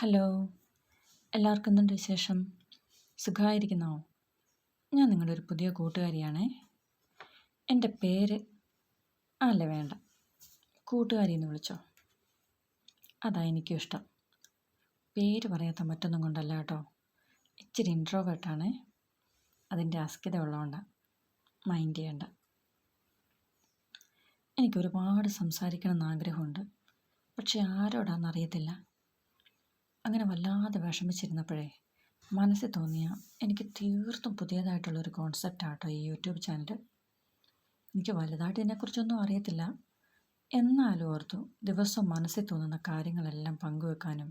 Hello. എല്ലാവർക്കും എന്തുണ്ട് വിശേഷം? സുഖമായിരിക്കുന്നോ? ഞാൻ നിങ്ങളുടെ ഒരു പുതിയ കൂട്ടുകാരിയാണേ. എന്റെ പേര് അല്ല വേണ്ട. കൂട്ടുകാരി എന്ന് വിളിച്ചോ? അതാ എനിക്കും ഇഷ്ടം. പേര് പറയാത്ത മറ്റൊന്നും കൊണ്ടല്ല കേട്ടോ. ഇച്ചിരി ഇൻട്രോവേർട്ടാണേ അതിന്റെ അസ്കിത ഉള്ളതുകൊണ്ടാണ് മൈൻഡ് ചെയ്യണ്ട. എനിക്ക് ഒരുപാട് സംസാരിക്കണം ആഗ്രഹമുണ്ട്. പക്ഷെ ആരോടാണെന്നറിയത്തില്ല അങ്ങനെ വല്ലാതെ വിഷമിച്ചിരുന്നപ്പോഴേ മനസ്സിൽ തോന്നിയ എനിക്ക് തീർത്തും പുതിയതായിട്ടുള്ളൊരു കോൺസെപ്റ്റാട്ടോ ഈ യൂട്യൂബ് ചാനൽ എനിക്ക് വലുതായിട്ട് ഇതിനെക്കുറിച്ചൊന്നും അറിയത്തില്ല. എന്നാലും ഓർത്തു ദിവസം മനസ്സിൽ തോന്നുന്ന കാര്യങ്ങളെല്ലാം പങ്കുവെക്കാനും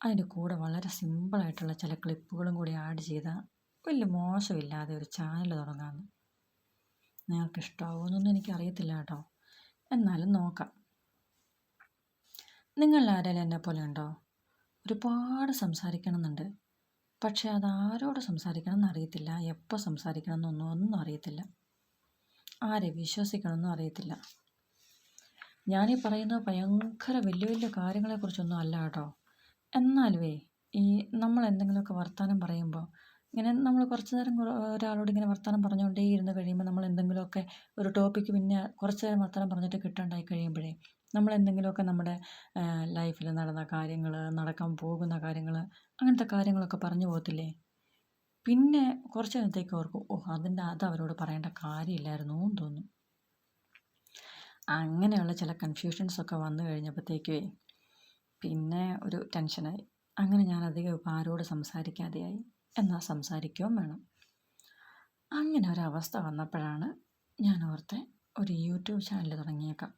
അതിന്റെ കൂടെ വളരെ സിമ്പിളായിട്ടുള്ള ചില ക്ലിപ്പുകളും കൂടി ആഡ് ചെയ്താൽ വലിയ മോശമില്ലാതെ ഒരു ചാനൽ തുടങ്ങാമെന്ന് നിങ്ങൾക്ക് ഇഷ്ടമാവുമെന്നൊന്നും എനിക്കറിയത്തില്ല കേട്ടോ. എന്നാലും നോക്കാം. നിങ്ങളിൽ ആരെങ്കിലും എന്നെ പോലെ ഉണ്ടോ? ഒരുപാട് സംസാരിക്കണം എന്നുണ്ട് പക്ഷേ അത് ആരോട് സംസാരിക്കണം എന്നറിയത്തില്ല എപ്പോൾ സംസാരിക്കണം എന്നൊന്നും ഒന്നും അറിയത്തില്ല. ആരെ വിശ്വസിക്കണമെന്നും അറിയത്തില്ല. ഞാനീ പറയുന്നത് ഭയങ്കര വലിയ വലിയ കാര്യങ്ങളെക്കുറിച്ചൊന്നും അല്ല കേട്ടോ. എന്നാലുവേ ഈ നമ്മൾ എന്തെങ്കിലുമൊക്കെ വർത്തമാനം പറയുമ്പോൾ ഇങ്ങനെ നമ്മൾ കുറച്ച് നേരം ഒരാളോട് ഇങ്ങനെ വർത്തമാനം പറഞ്ഞുകൊണ്ടേ ഇരുന്ന് കഴിയുമ്പോൾ നമ്മൾ എന്തെങ്കിലുമൊക്കെ ഒരു ടോപ്പിക്ക് പിന്നെ കുറച്ച് നേരം വർത്തമാനം പറഞ്ഞിട്ട് കിട്ടാണ്ടായി കഴിയുമ്പോഴേ നമ്മൾ എന്തെങ്കിലുമൊക്കെ നമ്മുടെ ലൈഫിൽ നടന്ന കാര്യങ്ങൾ നടക്കാൻ പോകുന്ന കാര്യങ്ങൾ അങ്ങനത്തെ കാര്യങ്ങളൊക്കെ പറഞ്ഞു പോകത്തില്ലേ? പിന്നെ കുറച്ച് നേരത്തേക്ക് ഓർക്കും ഓ അതിന്റെ അത് അവരോട് പറയേണ്ട കാര്യമില്ലായിരുന്നു എന്ന് തോന്നും. അങ്ങനെയുള്ള ചില കൺഫ്യൂഷൻസൊക്കെ വന്നു കഴിഞ്ഞപ്പോഴത്തേക്കേ പിന്നെ ഒരു ടെൻഷനായി. അങ്ങനെ ഞാൻ അധികം ഇപ്പോൾ ആരോട് സംസാരിക്കാതെയായി. എന്നാൽ സംസാരിക്കുകയും വേണം. അങ്ങനെ ഒരവസ്ഥ വന്നപ്പോഴാണ് ഞാൻ ഓർത്തെ ഒരു യൂട്യൂബ് ചാനൽ തുടങ്ങിയേക്കാം.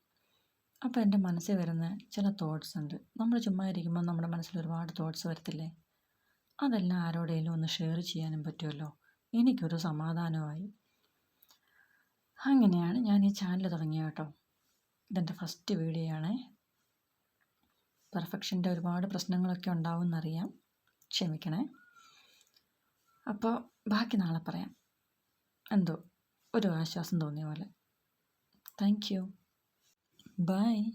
അപ്പോൾ എന്റെ മനസ്സിൽ വരുന്ന ചില തോട്ട്സ് ഉണ്ട്. നമ്മൾ ചുമ്മാ ഇരിക്കുമ്പോൾ നമ്മുടെ മനസ്സിൽ ഒരുപാട് തോട്ട്സ് വരത്തില്ലേ? അതെല്ലാം ആരോടെങ്കിലും ഒന്ന് ഷെയർ ചെയ്യാനും പറ്റുമല്ലോ? എനിക്കൊരു സമാധാനമായി. അങ്ങനെയാണ് ഞാൻ ഈ ചാനൽ തുടങ്ങിയ കേട്ടോ. ഇതെന്റെ ഫസ്റ്റ് വീഡിയോ ആണേ. പെർഫെക്ഷന്റെ ഒരുപാട് പ്രശ്നങ്ങളൊക്കെ ഉണ്ടാവും എന്നറിയാം ക്ഷമിക്കണേ. അപ്പോൾ ബാക്കി നാളെ പറയാം. എന്തോ ഒരു ആശ്വാസം തോന്നിയ പോലെ. Thank you Bye.